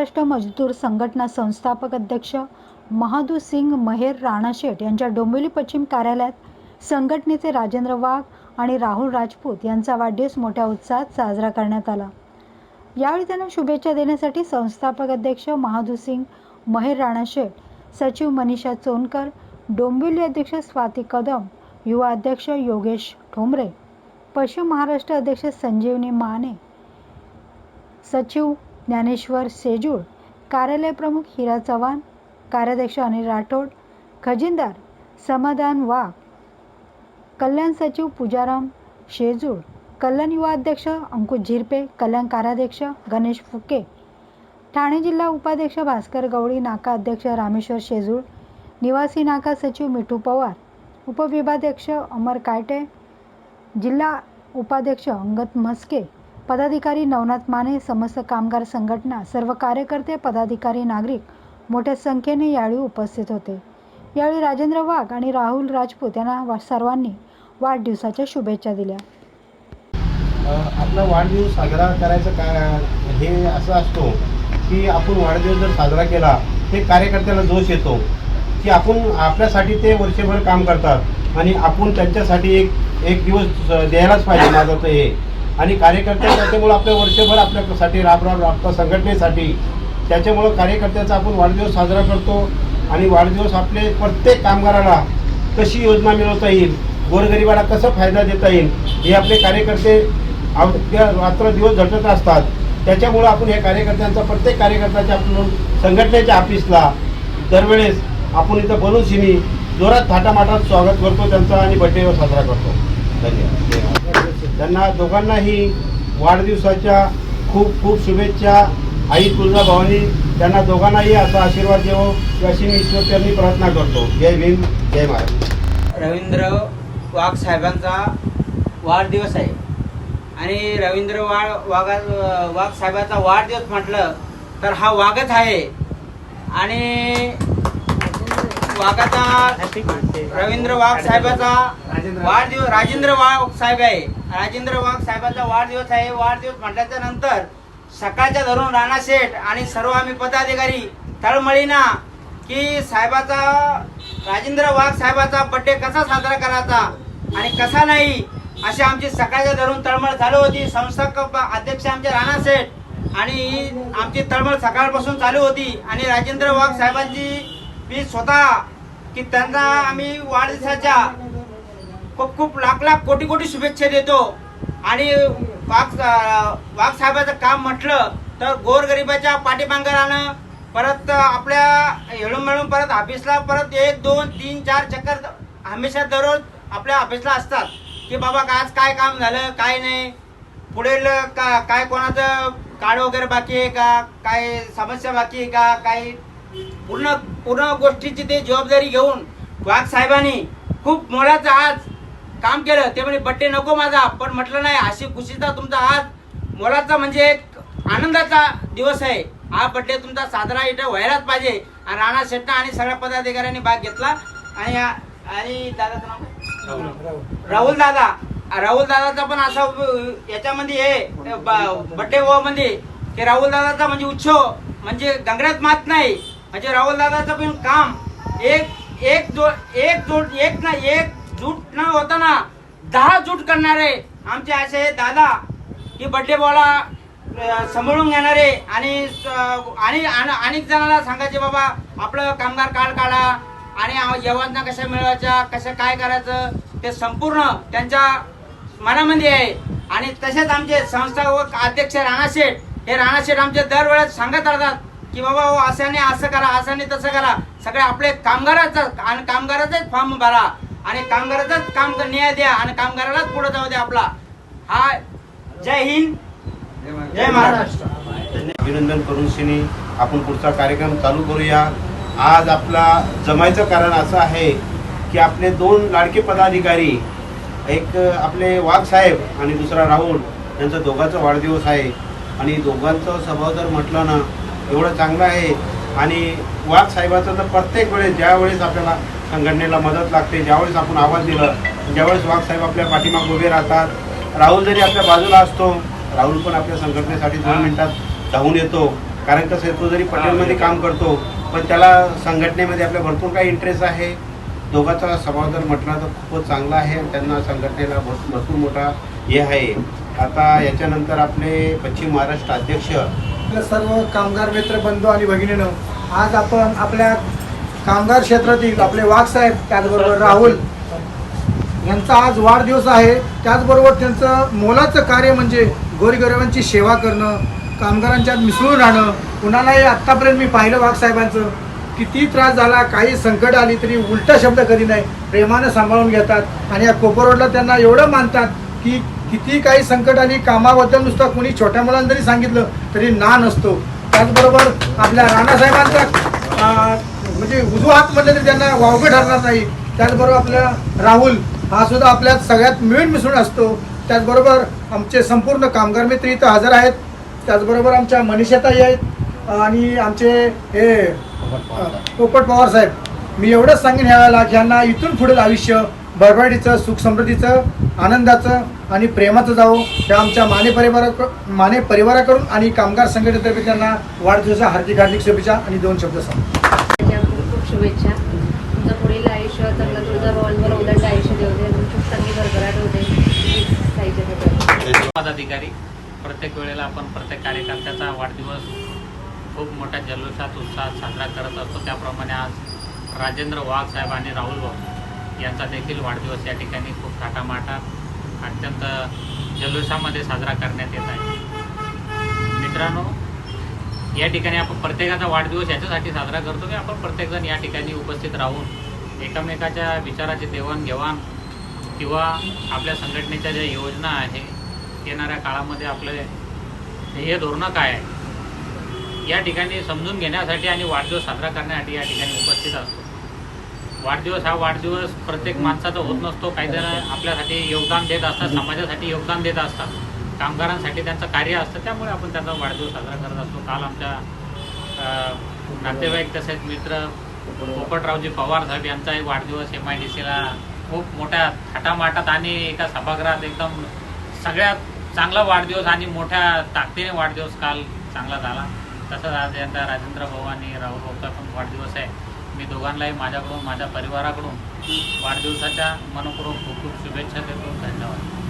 महाराष्ट्र मजदूर संघटना संस्थापक अध्यक्ष महादू सिंग महेर राणाशेठ यांच्या डोंबिवली पश्चिम कार्यालयात संघटनेचे राजेंद्र वाघ आणि राहुल राजपूत यांचा वाढदिवस मोठ्या उत्साहात साजरा करण्यात आला. यावेळी त्यांना शुभेच्छा देण्यासाठी संस्थापक अध्यक्ष महादू सिंग महेर राणाशेठ सचिव मनीषा चोनकर डोंबिवली अध्यक्ष स्वाती कदम युवा अध्यक्ष योगेश ठोंबरे पश्चिम महाराष्ट्र अध्यक्ष संजीवनी माने सचिव ज्ञानेश्वर सेजूळ कार्यालय प्रमुख हिरा चव्हाण कार्याध्यक्ष अनिल राठोड खजिनदार समाधान वाघ कल्याण सचिव पूजाराम शेजूळ कल्याण युवा अध्यक्ष अंकुश झिरपे कल्याण कार्याध्यक्ष गणेश फुके ठाणे जिल्हा उपाध्यक्ष भास्कर गवळी नाका अध्यक्ष रामेश्वर शेजूळ निवासी नाका सचिव मिठू पवार उपविभाध्यक्ष अमर कायटे जिल्हा उपाध्यक्ष अंगत म्हस्के पदाधिकारी नवनाथ माने समस्त कामगार संघटना सर्व कार्यकर्ते पदाधिकारी नागरिक मोठ्या संख्येने यावेळी उपस्थित होते. यावेळी राजेंद्र वाघ आणि राहुल राजपूत यांना सर्वांनी वाढदिवसाच्या शुभेच्छा दिल्या. आपला वाढदिवस साजरा करायचं काय हे असं असतो की आपण वाढदिवस जर साजरा केला ते कार्यकर्त्याला जोश येतो. की आपण आपल्यासाठी ते वर्षभर काम करतात आणि आपण त्यांच्यासाठी एक एक दिवस द्यायलाच पाहिजे माझं तर हे. आणि कार्यकर्ते त्याच्यामुळं आपल्या वर्षभर आपल्यासाठी राब राब राबतात संघटनेसाठी. त्याच्यामुळं कार्यकर्त्याचा आपण वाढदिवस साजरा करतो आणि वाढदिवस आपले प्रत्येक कामगाराला कशी योजना मिळवता येईल गोरगरिबाला कसा फायदा देता येईल हे आपले कार्यकर्ते अवघ्या रात्र दिवस झटत असतात. त्याच्यामुळं आपण हे कार्यकर्त्यांचा प्रत्येक कार्यकर्त्याच्या आपण संघटनेच्या ऑफिसला दरवेळेस आपण इथं बनूशिनी जोरात थाटामाटात स्वागत करतो त्यांचा आणि बड्डे साजरा करतो. धन्यवाद. त्यांना दोघांनाही वाढदिवसाच्या खूप खूप शुभेच्छा. आई तुळजाभवानी त्यांना दोघांनाही असा आशीर्वाद देवो अशी मी ईश्वरचरणी प्रार्थना करतो. जय भीम जय महाराज. रवींद्र वाघ साहेबांचा वाढदिवस आहे. आणि रवींद्र वाघ वाघा वाघ साहेबांचा वाढदिवस म्हटलं तर हा वाघच आहे. आणि वाघाचा रवींद्र वाघ साहेबाचा वाढदिवस राजेंद्र वाघ साहेब आहे. राजेंद्र वाघ साहेबाचा वाढदिवस आहे. वाढदिवस म्हटल्याच्या नंतर सकाळच्या धरून राणा शेठ आणि सर्व आम्ही पदाधिकारी तळमळीना की साहेबाचा राजेंद्र वाघ साहेबाचा बड्डे कसा साजरा करायचा आणि कसा नाही अशी आमची सकाळच्या धरून तळमळ चालू होती. संस्थापक अध्यक्ष आमचे राणा शेठ आणि आमची तळमळ सकाळपासून चालू होती आणि राजेंद्र वाघ साहेबांची मी स्वतः की त्यांना आम्ही वाढदिवसाच्या खूप खूप लाख लाख कोटी कोटी शुभेच्छा देतो. आणि वाघ वाघ साहेबाचं काम म्हटलं तर गोरगरिबाच्या पाठीमागं राहणं परत आपल्या हेळून मिळून परत ऑफिसला परत एक दोन तीन चार चक्कर हमेशा दररोज आपल्या ऑफिसला असतात. की बाबा आज काय काम झालं काय नाही? पुढेल का काय कोणाचं कार्ड वगैरे बाकी आहे का? काय समस्या बाकी आहे का? काही पूर्ण पूर्ण गोष्टीची ते जबाबदारी घेऊन वाघ साहेबांनी खूप मोलाचं आज काम केलं. ते म्हणे बड्डे नको माझा पण म्हटलं नाही अशी खुशीचा तुमचा आज मोलाचा म्हणजे एक आनंदाचा दिवस आहे. हा बड्डे तुमचा साजरा इथं व्हायलाच पाहिजे. आणि राणा शेट्टा आणि सगळ्या पदाधिकाऱ्यांनी भाग घेतला. आणि आणि दादाचं नाव? राहुल. दादा. राहुल दादाचा पण असा याच्यामध्ये आहे बड्डे मध्ये की राहुल दादाचा म्हणजे उत्सव म्हणजे गंगड्यात मात नाही. म्हणजे राहुल दादाचं पण काम एक एक जो एक जोड एक ना एक जूट न होताना दहा जूट करणारे आमचे असे दादा की बड्डे बॉला सांभाळून घेणारे आणि स- आणि अनेक जणांना सांगायचे बाबा आपलं कामगार कार्ड काढा आणि आ- कशा मिळवायच्या कसं काय करायचं ते संपूर्ण त्यांच्या मनामध्ये आहे. आणि तसेच आमचे संस्थापक अध्यक्ष राणाशेठ हे राणाशेठ आमचे दरवेळेस सांगत राहतात की बाबा हो असं नाही असं करा असं नाही तसं करा. सगळे आपले कामगाराचं आणि कामगाराचाच फॉर्म भरा. आणि कामगाराचाच काम न्याय द्या. आणि कामगारालाच पुढे जाऊ द्या आपला. हा जय हिंद. जय महाराष्ट्र. अभिनंदन करून शिनी आपण पुढचा कार्यक्रम चालू करूया. आज आपला जमायचं कारण असं आहे की आपले दोन लाडके पदाधिकारी एक आपले वाघ साहेब आणि दुसरा राहुल यांचा दोघांचा वाढदिवस आहे. आणि दोघांचा स्वभाव जर म्हटलं ना एवढं चांगलं आहे. आणि वाघ साहेबाचं तर प्रत्येक वेळेस ज्या वेळेस आपल्याला संघटनेला मदत लागते ज्यावेळेस आपण आवाज दिलं ज्यावेळेस वाघ साहेब आपल्या पाठीमाग उभे राहतात. राहुल जरी आपल्या बाजूला असतो राहुल पण आपल्या संघटनेसाठी दोन मिनिटात धावून येतो. कारण कसं आहे तो जरी पटेलमध्ये काम करतो पण त्याला संघटनेमध्ये आपल्या भरपूर काही इंटरेस्ट आहे. दोघांचा स्वभाव जर म्हटला तर खूपच चांगला आहे आणि त्यांना संघटनेला भर- भरपूर मोठा हे आहे. आता याच्यानंतर आपले पश्चिम महाराष्ट्र अध्यक्ष आपल्या सर्व कामगार मित्र बंधू आणि भगिनीनं आज आपण आपल्या कामगार क्षेत्रातील आपले वाघसाहेब त्याचबरोबर राहुल यांचा आज वाढदिवस आहे. त्याचबरोबर त्यांचं मोलाचं कार्य म्हणजे गोरगरिबांची सेवा करणं कामगारांच्यात मिसळून राहणं कुणालाही आत्तापर्यंत मी पाहिलं वाघसाहेबांचं किती त्रास झाला काही संकट आली तरी उलटा शब्द कधी नाही प्रेमानं सांभाळून घेतात. आणि या कोपरोडला त्यांना एवढं मानतात की किती काही संकट आली कामाबद्दल नुसतं कोणी छोट्या मुलांना जरी सांगितलं तरी ना नसतो. त्याचबरोबर आपल्या राणासाहेबांचा म्हणजे उजवा हात म्हणलं तरी त्यांना वावगे ठरणार नाही. त्याचबरोबर आपल्या राहुल हा सुद्धा आपल्यात सगळ्यात मिळून मिसळून असतो. त्याचबरोबर आमचे संपूर्ण कामगार मित्र इथं हजर आहेत. त्याचबरोबर आमच्या मनीषाताई आहेत. आणि आमचे हे पोपट पवार साहेब. मी एवढंच सांगेन ह्या वेळेला की यांना इथून पुढील आयुष्य भरभराटीचं सुख समृद्धीचं आनंदाचं आणि प्रेमाचं जावो त्या आमच्या माने परिवारा माने परिवाराकडून आणि कामगार संघटनेतर्फे त्यांना वाढदिवसाच्या हार्दिक हार्दिक शुभेच्छा आणि दोन शब्द सांगतो त्याच्या खूप खूप शुभेच्छा. तुमचं पुढील आयुष्य चांगलं तुळजा भवनवर उलट आयुष्य देऊ दे. तुमची चांगली भरभराट होते. पदाधिकारी प्रत्येक वेळेला आपण प्रत्येक कार्यकर्त्याचा वाढदिवस खूप मोठ्या जल्लोषात उत्साहात साजरा करत असतो. त्याप्रमाणे आज राजेंद्र वाघ साहेब आणि राहुल भाऊ यांचा देखील वाढदिवस या ठिकाणी खूप थाटामाटात अत्यंत जल्लोषामध्ये साजरा करण्यात येत आहे. मित्रांनो या ठिकाणी आपण प्रत्येकाचा वाढदिवस याच्यासाठी साजरा करतो की आपण प्रत्येकजण या ठिकाणी उपस्थित राहून एकमेकाच्या विचाराची देवाणघेवाण किंवा आपल्या संघटनेच्या ज्या योजना आहे येणाऱ्या काळामध्ये आपले ध्येय धोरणं काय आहे या ठिकाणी समजून घेण्यासाठी आणि वाढदिवस साजरा करण्यासाठी या ठिकाणी उपस्थित असतो. वाढदिवस हा वाढदिवस प्रत्येक माणसाचा होत नसतो. काही जण आपल्यासाठी योगदान देत असतात समाजासाठी योगदान देत असतात. कामगारांसाठी त्यांचं कार्य असतं त्यामुळे आपण त्यांचा वाढदिवस साजरा करत असतो. काल आमच्या नातेवाईक तसेच मित्र पोपटरावजी पवार साहेब यांचाही वाढदिवस एम आय डी सीला खूप मोठ्या थाटामाटात आणि एका सभागृहात एकदम सगळ्यात चांगला वाढदिवस आणि मोठ्या ताकदीने वाढदिवस काल चांगला झाला. तसंच आज यंदा राजेंद्र भाऊ आणि राहुल भाऊचा पण वाढदिवस आहे. मी दोघांनाही माझ्याकडून माझ्या परिवाराकडून वाढदिवसाच्या मनपूर्वक खूप खूप शुभेच्छा देतो. धन्यवाद.